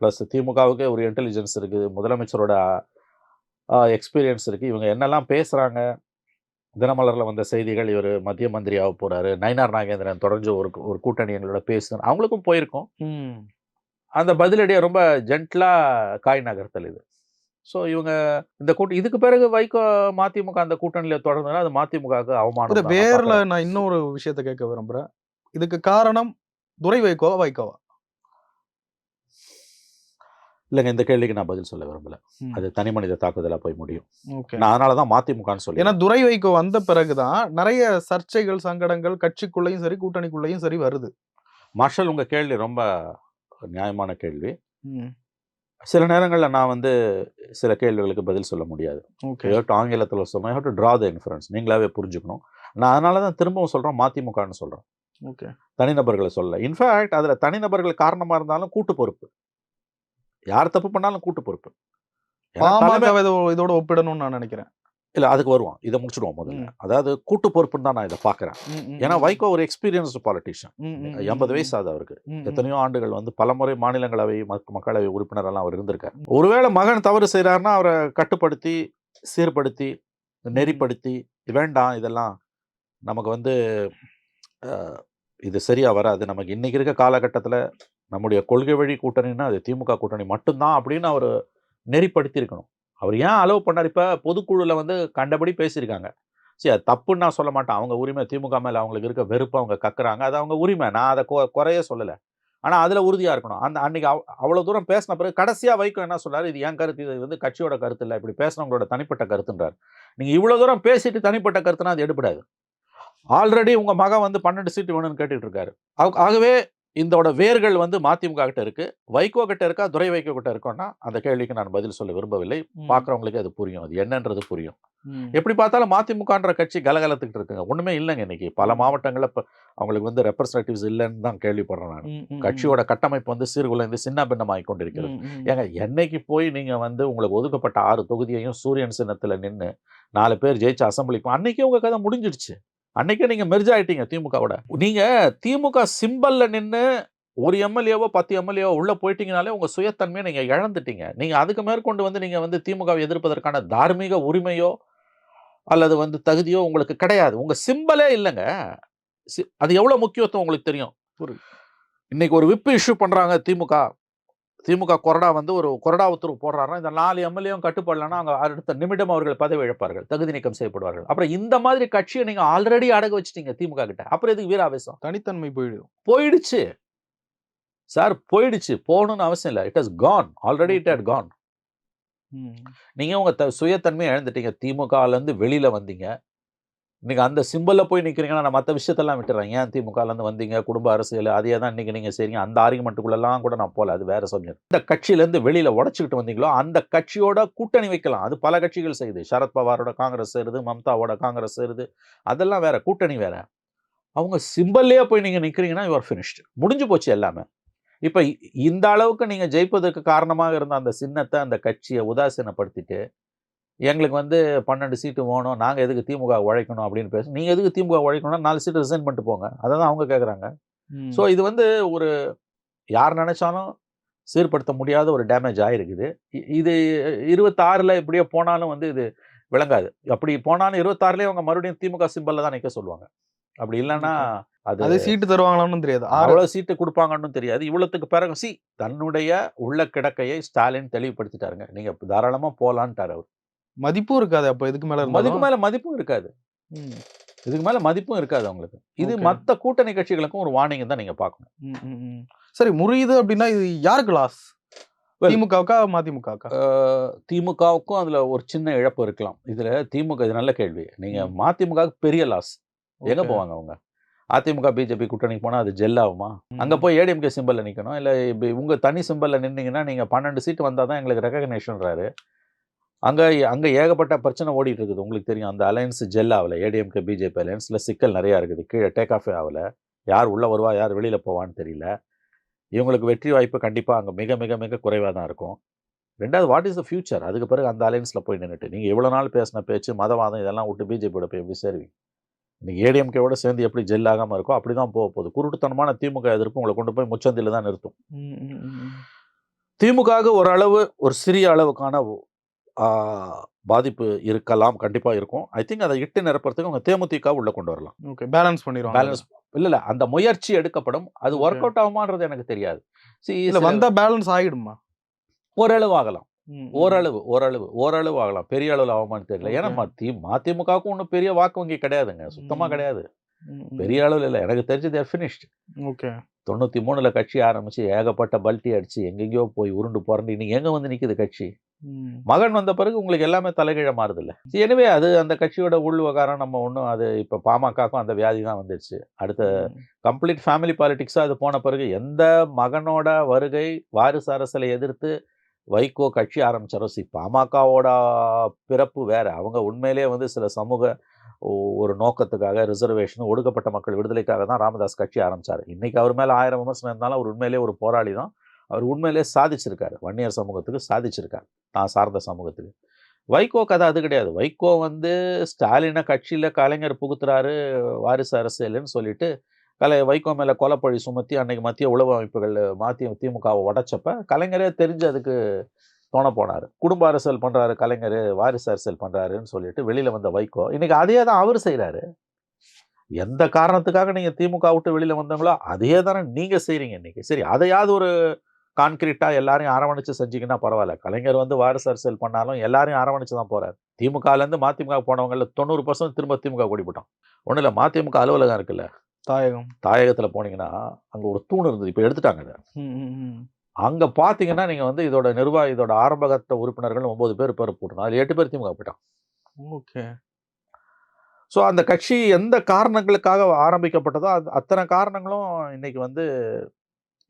ப்ளஸ் திமுகவுக்கே ஒரு இன்டெலிஜென்ஸ் இருக்குது முதலமைச்சரோட எக்ஸ்பீரியன்ஸ் இருக்கு. இவங்க என்னெல்லாம் பேசுறாங்க? தினமலரில் வந்த செய்திகள் இவர் மத்திய மந்திரியாக போறாரு நயினார் நாகேந்திரன் தொடர்ந்து ஒரு ஒரு கூட்டணி எங்களோட பேசுன்னு அவங்களுக்கும் போயிருக்கும். அந்த பதிலடியை ரொம்ப ஜென்டிலா காய் நகர்த்தல் இது. ஸோ இவங்க இந்த கூட்டம் இதுக்கு பிறகு வைகோ மதிமுக அந்த கூட்டணியில தொடர்ந்ததுன்னா அது மதிமுகவுக்கு அவமானம் தான். நான் வேர்ல பார்க்கறேன். நான் இன்னொரு விஷயத்த கேட்க விரும்புறேன். இதுக்கு காரணம் துரை வைகோவா வைகோவா? இல்லைங்க இந்த கேள்விக்கு நான் பதில் சொல்ல விரும்பல. அது தனி மனித தாக்குதலா போய் முடியும். ஓகே. நான் அதனால தான் மதிமுகன்னு சொல்லி ஏன்னா துரை வைகோ வந்த பிறகுதான் நிறைய சர்ச்சைகள் சங்கடங்கள் கட்சிக்குள்ளேயும் சரி கூட்டணிக்குள்ளேயும் சரி வருது. மார்ஷல் உங்க கேள்வி ரொம்ப நியாயமான கேள்வி. சில நேரங்களில் நான் வந்து சில கேள்விகளுக்கு பதில் சொல்ல முடியாது. ஓகே. ஆங்கிலத்தில் சொன்னேன் how to draw the inference நீங்களாவே புரிஞ்சுக்கணும். நான் அதனால தான் திரும்பவும் சொல்கிறேன் மதிமுகன்னு சொல்கிறேன் ஓகே. தனிநபர்களை சொல்ல. இன்ஃபேக்ட் அதில் தனிநபர்கள் காரணமாக இருந்தாலும் கூட்டு பொறுப்பு. யார் தப்பு பண்ணாலும் கூட்டு பொறுப்பு. இதோட ஒப்பிடணும்னு நான் நினைக்கிறேன். இல்ல அதுக்கு வருவோம் இதை முடிச்சிடுவோம் முதல்ல. அதாவது கூட்டு பொறுப்புன்னு தான் நான் இதை பார்க்குறேன். ஏன்னா. வைகோ ஒரு எக்ஸ்பீரியன்ஸ்டு பாலிட்டிஷியன். எண்பது. வயசு ஆகுது அவருக்கு. எத்தனையோ ஆண்டுகள் வந்து பலமுறை மாநிலங்களவை மக்- மக்களவை உறுப்பினர் எல்லாம் அவர் இருந்திருக்கார். ஒருவேளை மகன் தவறு செய்கிறாருன்னா அவரை கட்டுப்படுத்தி சீர்படுத்தி நெறிப்படுத்தி வேண்டாம் இதெல்லாம் நமக்கு வந்து இது சரியா வராது. நமக்கு இன்னைக்கு இருக்க காலகட்டத்தில் நம்முடைய கொள்கை வழி கூட்டணின்னா அது திமுக கூட்டணி மட்டும்தான் அப்படின்னு அவர் நெறிப்படுத்தி இருக்கணும் அவர் ஏன் அலோவ் பண்ணார்? இப்போ பொதுக்குழுவில் வந்து கண்டபடி பேசியிருக்காங்க. சரி அது தப்புன்னு நான் சொல்ல மாட்டேன். அவங்க உரிமை திமுக மேலே அவங்களுக்கு இருக்க வெறுப்பு அவங்க கக்குறாங்க. அது அவங்க உரிமை. நான் அதை கொ- குறைய சொல்லலை. ஆனால் அதில் உறுதியாக இருக்கணும். அந்த அன்றைக்கி அவ் அவ்வளோ தூரம் பேசின பிறகு கடைசியாக வைக்கும் என்ன சொல்றாரு இது என் கருத்து. இது வந்து கட்சியோட கருத்து இல்லை. இப்படி பேசுனவங்களோட தனிப்பட்ட கருத்துன்றார். நீங்கள் இவ்வளோ தூரம் பேசிட்டு தனிப்பட்ட கருத்துனா அது எடுப்படாது ஆல்ரெடி உங்கள் மகன் வந்து பன்னெண்டு சீட்டு வேணும்னு கேட்டுட்டு இருக்காரு. ஆகவே இந்தோட வேர்கள் வந்து மதிமுக கிட்ட இருக்கு. வைகோ கிட்ட இருக்கா? துரை வைகோ கிட்ட இருக்கோன்னா அந்த கேள்விக்கு நான் பதில் சொல்ல விரும்பவில்லை. பார்க்குறவங்களுக்கு அது புரியும். அது என்னன்றது புரியும். எப்படி பார்த்தாலும் மதிமுகன்ற கட்சி கலகலத்துக்கிட்டு இருக்குங்க. ஒண்ணுமே இல்லைங்க இன்னைக்கு. பல. மாவட்டங்கள்ல இப்போ அவங்களுக்கு வந்து ரெப்ரஸன்டேட்டிவ்ஸ் இல்லைன்னு தான் கேள்விப்படுறேன் நான். கட்சியோட கட்டமைப்பு வந்து சீர்குலைந்து சின்ன பின்னமாகி கொண்டிருக்கிறது. ஏங்க என்னைக்கு போய் நீங்க வந்து உங்களுக்கு ஒதுக்கப்பட்ட ஆறு தொகுதியையும் சூரியன் சின்னத்துல நின்று நாலு பேர் ஜெயிச்சு அசம்பிளிக்கும் அன்னைக்கே உங்க கதை முடிஞ்சிடுச்சு அன்னைக்கே நீங்க மெர்ஜ் ஆயிட்டீங்க திமுகவோட. நீங்க திமுக சிம்பல்ல நின்று ஒரு எம்எல்ஏவோ பத்து எம்எல்ஏவோ உள்ள போயிட்டீங்கனாலே உங்க சுயத்தன்மையை நீங்க இழந்துட்டீங்க. நீங்க அதுக்கு மேற்கொண்டு வந்து நீங்க வந்து திமுகவை எதிர்ப்பதற்கான தார்மீக உரிமையோ அல்லது வந்து தகுதியோ உங்களுக்கு கிடையாது. உங்க சிம்பலே இல்லைங்க. அது எவ்வளவு முக்கியத்துவம் உங்களுக்கு தெரியும். இன்னைக்கு ஒரு விப் இஷ்யூ பண்றாங்க திமுக. திமுக கொறடா வந்து ஒரு கொறடா உத்தரவு போடுறாருன்னா இந்த நாலு எம்எல்ஏவும் கட்டுப்படலைன்னா அவங்க அடுத்த நிமிடம் அவர்கள் பதவி இழப்பார்கள் தகுதி நீக்கம் செய்யப்படுவார்கள். அப்புறம் இந்த மாதிரி கட்சியை நீங்க ஆல்ரெடி அடகு வச்சிட்டீங்க திமுக கிட்ட. அப்புறம் எதுக்கு வீராவேசம்? தனித்தன்மை போயிடும். போயிடுச்சு. சார் போயிடுச்சு. போகணும்னு அவசியம் இல்லை. It has gone already it had gone ம். நீங்க உங்க த சுயத்தன்மையை இழந்துட்டீங்க. திமுகல இருந்து வெளியில வந்தீங்க. இன்றைக்கி அந்த சிம்பல்ல போய் நிற்கிறீங்கன்னா நான் மற்ற விஷயத்தெல்லாம் விட்டுறேன். ஏன் திமுகலேருந்து வந்தீங்க? குடும்ப அரசியல் அதே தான் இன்னைக்கு நீங்கள் செய்றீங்க. அந்த ஆர்குமெண்ட்டுக்குள்ளெல்லாம் கூட நான் போகல. அது வேற சப்ஜெக்ட் இந்த கட்சியிலேருந்து வெளியில் உடச்சிக்கிட்டு வந்தீங்களோ அந்த கட்சியோட கூட்டணி வைக்கலாம். அது பல கட்சிகள் செய்யுது. சரத்பவாரோட காங்கிரஸ் சேருது மம்தாவோட காங்கிரஸ் சேருது. அதெல்லாம் வேற. கூட்டணி வேற. அவங்க சிம்பிள்லேயே போய் நீங்க நிற்கிறீங்கன்னா யுவர் ஃபினிஷ்டு முடிஞ்சு போச்சு எல்லாமே. இப்போ இந்த அளவுக்கு நீங்கள் ஜெயிப்பதற்கு காரணமாக இருந்த அந்த சின்னத்தை அந்த கட்சியை உதாசீனப்படுத்திட்டு எங்களுக்கு வந்து பன்னெண்டு சீட்டு வேணும் நாங்க எதுக்கு திமுக உழைக்கணும் அப்படின்னு பேச நீங்க எதுக்கு திமுக உழைக்கணும்னா நாலு சீட்டு ரிசைன் பண்ணிட்டு போங்க. அதை தான் அவங்க கேட்குறாங்க. ஸோ இது வந்து ஒரு யார் நினைச்சாலும் சீர்படுத்த முடியாத ஒரு டேமேஜ் ஆயிருக்குது. இ- இது இருபத்தாறுல இப்படியே போனாலும் வந்து இது விளங்காது. அப்படி போனாலும் இருபத்தாறுலயே அவங்க மறுபடியும் திமுக சிம்பல்ல தான் நிக்க சொல்லுவாங்க. அப்படி இல்லைன்னா அது சீட்டு தருவாங்களான்னு தெரியாது. ஆறு அவ்வளவு சீட்டு கொடுப்பாங்கன்னு தெரியாது. இவ்வளவுக்கு பிறகு சி தன்னுடைய உள்ள கிடக்கையை ஸ்டாலின் தெளிவுபடுத்திட்டாருங்க. நீங்க தாராளமா போலான்ட்டார் அவர். மதிப்பும் இருக்காது. அப்ப இதுக்கு மேல மதிப்பு மேல மதிப்பும் இருக்காது. இதுக்கு மேல மதிப்பும் இருக்காது அவங்களுக்கு. இது. மத்த கூட்டணி கட்சிகளுக்கும் ஒரு வார்னிங் தான் நீங்க பார்க்கணும். சரி முறியுது அப்படின்னா இது யாருக்கு லாஸ் திமுகவுக்கா மதிமுகவுக்கா? அஹ், திமுகவுக்கும் அதுல ஒரு சின்ன இழப்பு இருக்கலாம். இதுல திமுக இது நல்ல கேள்வி. நீங்க ம். மதிமுகவுக்கு பெரிய லாஸ் எங்க. போவாங்க அவங்க? அதிமுக பிஜேபி கூட்டணிக்கு போனா அது ஜெல் ஆகுமா. அங்க போய் ஏடிஎம்கே சிம்பிள்ல நிக்கணும்? இல்ல இப்ப உங்க தனி சிம்பிள்ல நின்னீங்கன்னா நீங்க பன்னெண்டு சீட் வந்தாதான் எங்களுக்கு ரெகக்னேஷன்றாரு அங்க அங்க ஏகப்பட்ட பிரச்சனை ஓடிட்டு இருக்குது உங்களுக்கு தெரியும் அந்த அலையன்ஸ் ஜெல் ஆகல ஏடிஎம்கே பிஜேபி அலையன்ஸ்ல சிக்கல் நிறைய இருக்குது. கீழே டேக் ஆஃபே ஆகல யார் உள்ள வருவா யார் வெளியில போவான்னு தெரியல. இவங்களுக்கு வெற்றி வாய்ப்பு கண்டிப்பா அங்க மிக மிக மிக குறைவா தான் இருக்கும். ரெண்டாவது வாட் இஸ் த ஃபியூச்சர் அதுக்கு பிறகு அந்த அலையன்ஸ்ல போய் நின்றுட்டு நீங்க இவ்வளவு நாள் பேசின பேச்சு மதவாதம் இதெல்லாம் விட்டு பிஜேபியோட போய் எப்படி சேருவீங்க? இன்னைக்கு ஏடிஎம்கேவோட சேர்ந்து எப்படி ஜெல் ஆகாம இருக்கோ அப்படிதான் போக போகுது. குருட்டுத்தனமான திமுக எதிர்ப்பு உங்களை கொண்டு போய் முச்சந்தில தான் நிறுத்தும். திமுகவுக்கு ஓரளவு ஒரு சிறிய அளவுக்கான பாதிப்பு இருக்கலாம் கண்டிப்பா இருக்கும். ஐ திங்க் அதை இட்டு நிரப்புறதுக்கு அவங்க தேமுதிக உள்ள கொண்டு வரலாம். ஓகே பேலன்ஸ் பண்ணிடுவாங்க பேலன்ஸ் இல்ல இல்ல அந்த முயற்சி எடுக்கப்படும். அது. ஒர்க் அவுட் ஆகுமான்றது எனக்கு தெரியாது. See, இல்ல சில- வந்தா பேலன்ஸ் ஆகிடுமா? ஓரளவு ஆகலாம். ஓரளவு ஓரளவு ஓரளவு ஆகலாம். பெரிய அளவில் ஆகுமான்னு தெரியல. ஏன்னா. மத்தி மதிமுகவுக்கும் ஒன்றும் பெரிய வாக்கு வங்கி கிடையாதுங்க. சுத்தமா ம். கிடையாது. பெரிய அளவில் இல்லை. எனக்கு தெரிஞ்சு தேர் ஃபினிஷ்ட் ஓகே. தொண்ணூத்தி மூணுல கட்சி ஆரம்பிச்சு ஏகப்பட்ட பல்ட்டி அடிச்சு எங்கெங்கேயோ போய் உருண்டு புரண்டு இன்னைக்கு எங்க வந்து நிக்குது கட்சி. மகன் வந்த பிறகு உங்களுக்கு எல்லாமே தலைகீழ மாறுது இல்ல எனவே அது அந்த கட்சியோட உள் விவகாரம் நம்ம ஒன்றும் அது இப்ப பாமகக்கும் அந்த வியாதி தான் வந்துடுச்சு அடுத்த. கம்ப்ளீட் ஃபேமிலி பாலிடிக்ஸாக அது போன பிறகு எந்த மகனோட வருகை வாரிசு அரசியலை எதிர்த்து வைகோ கட்சி ஆரம்பிச்சாரோ சி பாமகவோட பிறப்பு வேற. அவங்க உண்மையிலேயே வந்து சில சமூக ஒரு நோக்கத்துக்காக ரிசர்வேஷன் ஒடுக்கப்பட்ட மக்கள் விடுதலைக்காக தான் ராமதாஸ் கட்சி ஆரம்பிச்சார். இன்னைக்கு அவர் மேல ஆயிரம் விமர்சனம் இருந்தாலும் அவர் உண்மையிலேயே ஒரு போராளி தான். அவர் உண்மையிலேயே சாதிச்சிருக்காரு. வன்னியர் சமூகத்துக்கு சாதிச்சிருக்கார். தான் சார்ந்த சமூகத்துக்கு. வைகோ கதை அது கிடையாது. வைகோ வந்து ஸ்டாலினை கட்சியில் கலைஞர் புகுத்துறாரு வாரிசு அரசியல்னு சொல்லிட்டு கலை வைகோ மேலே கொலைப்பழி சுமத்தி அன்னைக்கு மத்திய உளவு அமைப்புகள் மாத்திய திமுகவை உடைச்சப்ப கலைஞரே தெரிஞ்சு அதுக்கு தோண போனார். குடும்ப அரசியல் பண்ணுறாரு கலைஞர் வாரிசு அரசியல் பண்ணுறாருன்னு சொல்லிட்டு வெளியில் வந்த வைகோ இன்றைக்கி அதே தான் அவர் செய்கிறாரு எந்த காரணத்துக்காக நீங்கள் திமுக விட்டு வெளியில் வந்தவங்களோ அதே தானே நீங்கள் செய்கிறீங்க இன்னைக்கு. சரி அதையாவது ஒரு கான்கிரீட்டா எல்லாரையும் அரவணைச்சு செஞ்சீங்கன்னா பரவாயில்ல. கலைஞர் வந்து வாரிசு அரசியல் பண்ணாலும் எல்லாரையும் அரவணைச்சு தான் போறாரு. திமுகல இருந்து மதிமுக போனவங்கல தொண்ணூறு பர்சன்ட் திரும்ப திமுக கூடி போட்டான் ஒண்ணும் இல்ல மதிமுக அலுவலகம் இருக்குல்ல. தாயகம். தாயகத்துல போனீங்கன்னா அங்க ஒரு தூண் இருந்தது. இப்ப எடுத்துட்டாங்க அதை. அங்க பாத்தீங்கன்னா நீங்க வந்து இதோட நிர்வாக இதோட ஆரம்பகட்ட உறுப்பினர்கள் ஒன்பது பேர் பேர் போட்டணும் அதுல எட்டு பேர் திமுக போயிட்டான் ஓகே. ஸோ அந்த கட்சி எந்த காரணங்களுக்காக ஆரம்பிக்கப்பட்டதோ அது அத்தனை காரணங்களும் இன்னைக்கு வந்து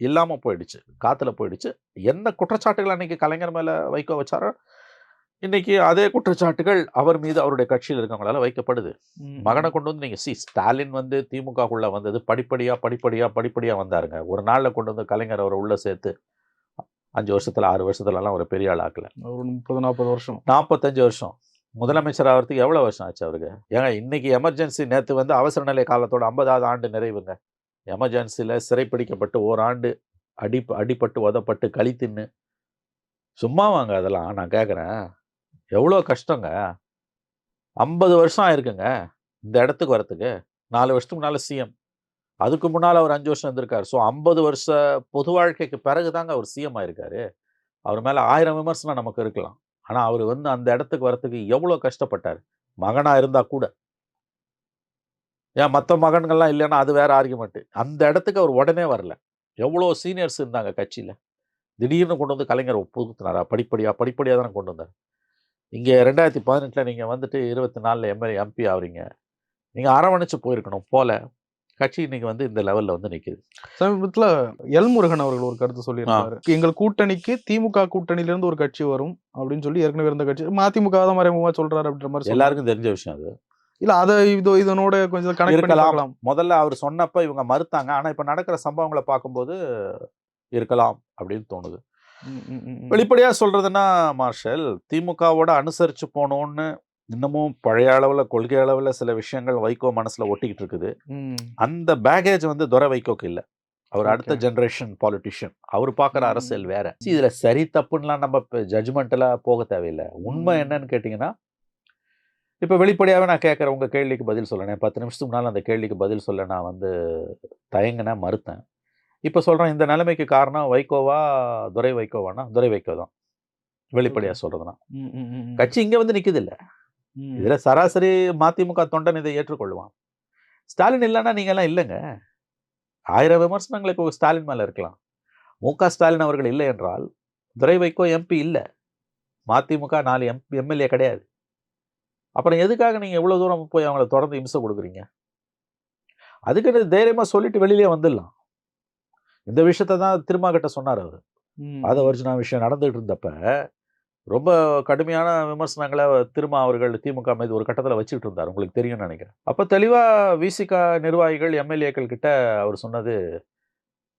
இல்லாம போயிடுச்சு. காத்துல போயிடுச்சு. என்ன குற்றச்சாட்டுகள் அன்னைக்கு கலைஞர் மேல வைக்க வச்சாரோ இன்னைக்கு அதே குற்றச்சாட்டுகள் அவர் மீது அவருடைய கட்சியில் இருக்கவங்களால வைக்கப்படுது. மகனை கொண்டு வந்து நீங்க சி ஸ்டாலின் வந்து திமுகக்குள்ள வந்தது படிப்படியா படிப்படியா படிப்படியா வந்தாருங்க. ஒரு நாள்ல கொண்டு வந்து கலைஞர் அவரை உள்ள சேர்த்து அஞ்சு வருஷத்துல ஆறு வருஷத்துல எல்லாம் ஒரு பெரிய ஆள் ஆக்கல. ஒரு முப்பது நாற்பது வருஷம். நாற்பத்தஞ்சு வருஷம். முதலமைச்சர் ஆகிறதுக்கு எவ்வளவு வருஷம் ஆச்சு அவருக்கு? ஏங்க இன்னைக்கு எமர்ஜென்சி நேத்து வந்து அவசர நிலை காலத்தோட ஐம்பதாவது ஆண்டு நிறைவுங்க. எமர்ஜென்சியில் சிறைப்பிடிக்கப்பட்டு ஓராண்டு அடி அடிப்பட்டு உதப்பட்டு களி தின்னு சும்மா வாங்க அதெல்லாம் நான் கேட்குறேன் எவ்வளோ கஷ்டங்க? ஐம்பது வருஷம் ஆயிருக்குங்க இந்த இடத்துக்கு வரத்துக்கு நாலு வருஷத்துக்கு முன்னால் சிஎம் அதுக்கு முன்னால் அவர் அஞ்சு வருஷம் இருந்திருக்காரு. ஸோ ஐம்பது வருஷ பொது வாழ்க்கைக்கு பிறகு தாங்க அவர் சிஎம் ஆயிருக்காரு. அவர் மேலே ஆயிரம் விமர்சனம் நமக்கு இருக்கலாம். ஆனால் அவர் வந்து அந்த இடத்துக்கு வரத்துக்கு எவ்வளோ கஷ்டப்பட்டார். மகனாக இருந்தால் கூட. ஏன் மற்ற மகன்கள்லாம் இல்லைன்னா அது வேற ஆர்குமெண்ட் அந்த இடத்துக்கு அவர் உடனே வரல. எவ்வளோ சீனியர்ஸ் இருந்தாங்க கட்சியில். திடீர்னு கொண்டு வந்து கலைஞர் புகுத்தினாரா? படிப்படியாக படிப்படியாக தானே கொண்டு வந்தார். இங்கே ரெண்டாயிரத்தி பதினெட்டில் நீங்கள் வந்துட்டு இருபத்தி நாலில் எம்எல்ஏ எம்பி ஆகுறீங்க நீங்கள் அரவணைச்சு போயிருக்கணும் போல. கட்சி இன்னைக்கு வந்து இந்த லெவலில் வந்து நிற்குது சமீபத்துல எல் முருகன் அவர்கள் ஒரு கருத்து சொல்லியிருக்காரு எங்கள் கூட்டணிக்கு திமுக கூட்டணியில இருந்து ஒரு கட்சி வரும் அப்படின்னு சொல்லி ஏற்கனவே இருந்த கட்சி. மதிமுக தான் மறைமுகமா சொல்றாரு அப்படின்ற மாதிரி. எல்லாருக்கும் தெரிஞ்ச விஷயம் அது. இல்ல அத இது இதனோட கொஞ்சம் கனெக்ட் பண்ணி இருக்கலாம். பார்க்கலாம் முதல்ல அவர் சொன்னப்ப இவங்க மறுத்தாங்க ஆனால் இப்போ நடக்கிற சம்பவங்களை பார்க்கும்போது இருக்கலாம் அப்படின்னு தோணுது. வெளிப்படையா சொல்றதுன்னா மார்ஷல் திமுகவோட அனுசரிச்சு போனோம்னு இன்னமும் பழைய அளவுல கொள்கை அளவுல சில விஷயங்கள் வைகோ மனசுல ஒட்டிக்கிட்டு இருக்குது அந்த பேகேஜ் வந்து துரை வைகோக்கு இல்ல அவர் அடுத்த. ஜெனரேஷன் பாலிட்டிஷியன் அவர் பார்க்குற. அரசியல் வேற இதுல சரி தப்புன்னுலாம் நம்ம ஜட்ஜ்மெண்ட்லாம் போக தேவையில்லை உண்மை. என்னன்னு கேட்டிங்கன்னா இப்போ வெளிப்படையாகவே நான் கேட்குறேன் உங்கள் கேள்விக்கு பதில் சொல்லணும் பத்து நிமிஷத்துக்கு முன்னால் அந்த கேள்விக்கு பதில் சொல்ல நான் வந்து தயங்கினேன் மறுத்தேன். இப்போ சொல்கிறேன் இந்த நிலைமைக்கு காரணம் வைகோவா துரை வைகோவானா? துரை வைகோ தான். வெளிப்படையா சொல்றதுனா ம், ம், ம், ம். கட்சி இங்க வந்து நிக்குது இல்ல. இதுல சராசரி மதிமுக தொண்டன் இதை ஏற்றுக்கொள்வான் ஸ்டாலின் இல்லைன்னா நீங்க எல்லாம் இல்லைங்க. ஆயிரம் விமர்சனங்களுக்கு ஸ்டாலின் மேல இருக்கலாம். மு க ஸ்டாலின் அவர்கள் இல்லை என்றால் துரை வைகோ எம்பி இல்லை. மதிமுக நாலு எம்பி எம்எல்ஏ கிடையாது. அப்புறம் எதுக்காக நீங்க எவ்வளவு தூரம் போய் அவங்கள தொடர்ந்து இம்சை கொடுக்குறீங்க? அதுக்கு தைரியமா சொல்லிட்டு வெளியிலே வந்துடலாம். இந்த விஷயத்தை தான் திருமா கிட்ட சொன்னார் அவர். ம். பாதவர்ஜனா விஷயம் நடந்துகிட்டு இருந்தப்ப ரொம்ப கடுமையான விமர்சனங்களை திருமா அவர்கள் திமுக மீது ஒரு கட்டத்தில் வச்சுக்கிட்டு இருந்தார். உங்களுக்கு தெரியும்னு நினைக்கிறேன். அப்போ தெளிவாக விசிகா நிர்வாகிகள் எம்எல்ஏக்கள் கிட்ட அவர் சொன்னது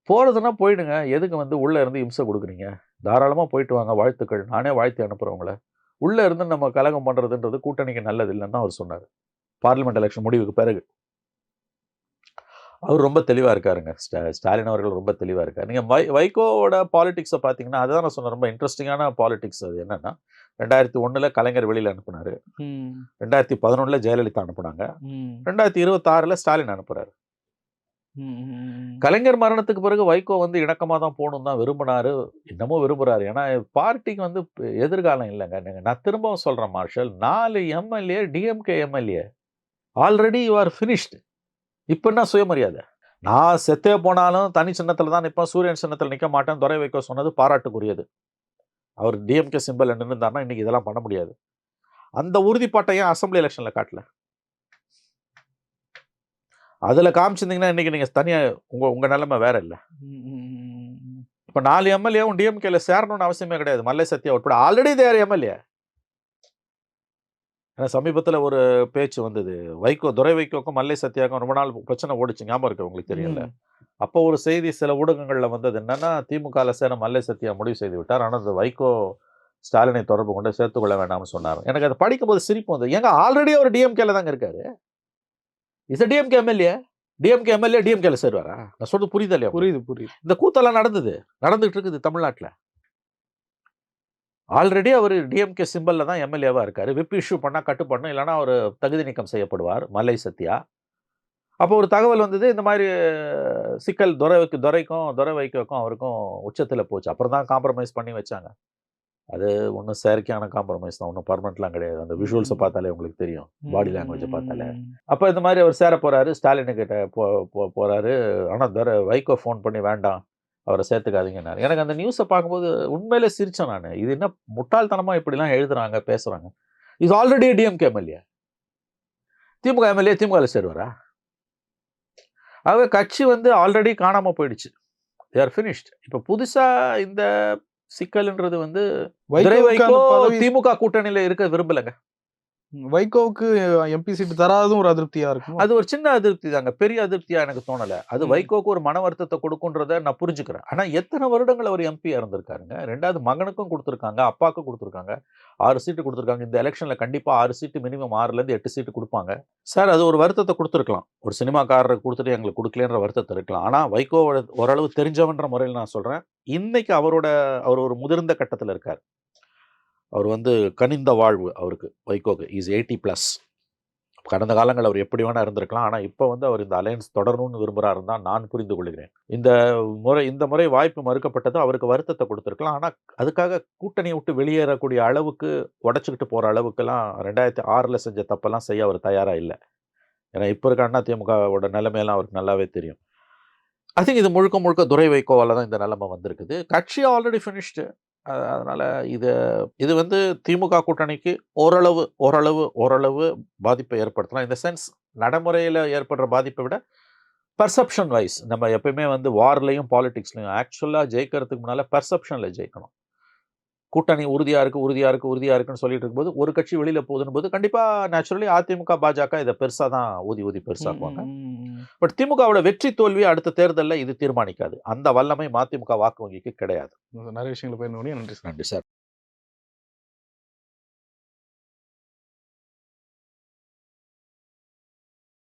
போகிறதுனா போயிடுங்க. எதுக்கு வந்து உள்ளே இருந்து இம்சை கொடுக்குறீங்க? தாராளமாக போயிட்டு வாங்க. வாழ்த்துக்கள். நானே வாழ்த்து அனுப்புகிறேன் உங்களை. உள்ளே இருந்து நம்ம கலகம் பண்ணுறதுன்றது கூட்டணிக்கு நல்லது இல்லைன்னு அவர் சொன்னார். பார்லிமெண்ட் எலெக்ஷன் முடிவுக்கு பிறகு. அவர் ரொம்ப தெளிவாக இருக்காருங்க. ஸ்டா- ஸ்டாலின் அவர்கள் ரொம்ப தெளிவாக இருக்கார். நீங்கள் வை வைகோவோட பாலிடிக்ஸை பார்த்தீங்கன்னா அதுதான் நான் சொன்னேன் ரொம்ப இன்ட்ரெஸ்டிங்கான பாலிடிக்ஸ் அது என்னன்னா ரெண்டாயிரத்தி ஒன்றில் கலைஞர் வெளியில் அனுப்புனாரு. ரெண்டாயிரத்தி பதினொன்றில் ஜெயலலிதா அனுப்புனாங்க. ரெண்டாயிரத்தி இருபத்தாறில் ஸ்டாலின் ம். கலைஞர் மரணத்துக்கு பிறகு வைகோ வந்து இணக்கமாக தான் போகணும் தான் விரும்பினாரு. இன்னமும் விரும்புகிறாரு ஏன்னா பார்ட்டிக்கு வந்து எதிர்காலம் இல்லைங்க. நீங்கள் நான் திரும்பவும் சொல்கிறேன் மார்ஷல். நாலு MLA DMK MLA. Already you are finished. இப்போ என்ன சுயமரியாதை? நான் செத்தே போனாலும் தனி சின்னத்தில் தான் நிற்பேன் சூரியன் சின்னத்தில் நிற்க மாட்டேன். துரை வைகோ சொன்னது பாராட்டுக்குரியது. அவர் டிஎம்கே சிம்பிள் நின்றுருந்தாருன்னா இன்றைக்கி இதெல்லாம் பண்ண முடியாது. அந்த உறுதிப்பாட்டை ஏன் அசம்பிளி எலெக்ஷனில் காட்டல? அதில் காமிச்சிருந்தீங்கன்னா இன்னைக்கு நீங்கள் தனியாக உங்கள் உங்கள் நிலைமை வேற இல்லை. இப்போ நாலு எம்எல்ஏவும் டிஎம்கேல சேரணும்னு அவசியமே கிடையாது. மல்லை சத்யா உட்பட ஆல்ரெடி தேர் எம்எல்ஏ ஏன்னா சமீபத்தில் ஒரு பேச்சு வந்தது. வைகோ துரை வைகோக்கும் மல்லை சத்யாவுக்கும் ரொம்ப நாள் பிரச்சனை ஓடிச்சு. ஞாபகம் இருக்கு உங்களுக்கு தெரியல. அப்போ ஒரு செய்தி சில ஊடகங்களில் வந்தது என்னன்னா திமுகவில் சேர மல்லை சத்யா முடிவு செய்து விட்டார். ஆனால் அந்த வைகோ ஸ்டாலினை தொடர்பு கொண்டு சேர்த்துக்கொள்ள வேண்டாம்னு சொன்னார். எனக்கு அதை படிக்கும்போது சிரிப்பு வந்தது. ஏங்க ஆல்ரெடி அவர் டிஎம்கேல தாங்க இருக்காரு? Is DMK MLA DMK MLA டிஎம்கேல சேருவாரா? நான் சொல்றது புரியுதா இல்லையா புரியுது புரியுது. இந்த கூத்தெல்லாம் நடந்தது. நடந்துகிட்டு இருக்குது தமிழ்நாட்டில். ஆல்ரெடி அவர் டிஎம்கே சிம்பலில் தான் எம்எல்ஏவாக இருக்கார். விப் இஷ்யூ பண்ணால் கட்டு பண்ணும் இல்லைன்னா அவர் தகுதி நீக்கம் செய்யப்படுவார் மல்லை சத்யா. அப்போ ஒரு தகவல் வந்தது இந்த மாதிரி சிக்கல் துரைக்கு துரைக்கும் துரை வைக்கோக்கும் அவருக்கும் உச்சத்தில் போச்சு. அப்புறம் தான் காம்ப்ரமைஸ் பண்ணி வச்சாங்க. அது ஒன்றும் செயற்கையான காம்ப்ரமைஸ் தான் ஒன்றும் பர்மனெண்ட்லாம் கிடையாது. அந்த விஷுவல்ஸை பார்த்தாலே உங்களுக்கு தெரியும். பாடி லாங்குவேஜை பார்த்தாலே. அப்போ இந்த மாதிரி அவர் சேர போறாரு. ஸ்டாலினு கிட்ட போ போ போறாரு. ஆனால் தர வைகோ ஃபோன் பண்ணி வேண்டாம். அவரை சேர்த்துக்காதீங்கன்னாரு. எனக்கு அந்த நியூஸை பார்க்கும்போது உண்மையிலே சிரிச்சேன் நான். இது என்ன முட்டாள்தனமா இப்படிலாம் எழுதுறாங்க பேசுறாங்க. இது already DMK MLA DMK MLA திமுகவில் சேருவாரா? ஆகவே கட்சி வந்து ஆல்ரெடி காணாம போயிடுச்சு. தேர் ஃபினிஷ்ட் இப்போ புதுசா இந்த சிக்கல்ன்றது வந்து திமுக கூட்டணியில இருக்க விரும்பலைங்க. வைகோவுக்கு எம்பி சீட் தராதும் ஒரு அதிருப்தியா இருக்கும். அது ஒரு சின்ன அதிருப்தி தாங்க பெரிய அதிருப்தியா எனக்கு தோணல. அது. வைகோக்கு ஒரு மன வருத்தத்தை கொடுக்குன்றத நான் புரிஞ்சுக்கிறேன். ஆனா எத்தனை வருடங்கள் அவர் எம்பி இருந்திருக்காருங்க ரெண்டாவது மகனுக்கும் கொடுத்துருக்காங்க அப்பாவுக்கும் கொடுத்துருக்காங்க. ஆறு சீட்டு கொடுத்துருக்காங்க. இந்த எலெக்ஷன்ல கண்டிப்பா ஆறு சீட்டு மினிமம் ஆறுல இருந்து எட்டு சீட்டு கொடுப்பாங்க. சார் அது ஒரு வருத்தத்தை கொடுத்துருக்கலாம். ஒரு சினிமாக்காரருக்கு கொடுத்துட்டு எங்களுக்கு கொடுக்கலன்ற வருத்தத்தை இருக்கலாம். ஆனா வைகோவோட ஓரளவு தெரிஞ்சவன்ற முறையில் நான் சொல்றேன். இன்னைக்கு அவரோட அவர் ஒரு முதிர்ந்த கட்டத்தில் இருக்கார். அவர் வந்து கனிந்த வாழ்வு அவருக்கு வைகோக்கு. இஸ் எயிட்டி ப்ளஸ் கடந்த காலங்கள் அவர் எப்படி வேணால் இருந்திருக்கலாம். ஆனால் இப்போ வந்து அவர் இந்த அலையன்ஸ் தொடரணும்னு விரும்புகிறாருன்னு தான் நான் புரிந்து கொள்கிறேன். இந்த முறை இந்த முறை வாய்ப்பு மறுக்கப்பட்டது அவருக்கு வருத்தத்தை கொடுத்துருக்கலாம். ஆனால் அதுக்காக கூட்டணியை விட்டு வெளியேறக்கூடிய அளவுக்கு உடச்சிக்கிட்டு போகிற அளவுக்குலாம் ரெண்டாயிரத்தி ஆறில் செஞ்ச தப்பெல்லாம் செய்ய அவர் தயாராக இல்லை. ஏன்னா இப்போ இருக்க அண்ணா திமுகவோட நிலைமையெல்லாம் அவருக்கு நல்லாவே தெரியும். ஐ திங்க் இது முழுக்க முழுக்க துரை வைகோவால் தான் இந்த நிலைமை வந்திருக்குது. கட்சி ஆல்ரெடி ஃபினிஷ்டு அதனால் இது இது வந்து திமுக கூட்டணிக்கு ஓரளவு ஓரளவு ஓரளவு பாதிப்பை ஏற்படுத்தலாம். இந்த சென்ஸ் நடைமுறையில் ஏற்படுற பாதிப்பை விட பர்செப்ஷன் வைஸ் நம்ம எப்பயுமே வந்து வார்லையும் பாலிடிக்ஸ்லையும் ஆக்சுவலாக ஜெயிக்கிறதுக்கு முன்னால் பர்செப்ஷனில் ஜெயிக்கணும். கூட்டணி உறுதியாக இருக்குது உறுதியாக இருக்குது உறுதியாக இருக்குன்னு சொல்லிட்டு இருக்கும்போது ஒரு கட்சி வெளியில் போகுதுன்னு போது கண்டிப்பாக நேச்சுரலி அதிமுக பாஜக இதை பெருசாக தான் ஊதி ஊதி பெருசாக்குவாங்க. பட் திமுகவோட வெற்றி தோல்வி அடுத்த தேர்தலில் இது தீர்மானிக்காது. அந்த வல்லமை மதிமுக வாக்கு வங்கிக்கு கிடையாது. நிறைய விஷயங்களை பயிர் நன்றி சார். நன்றி சார்.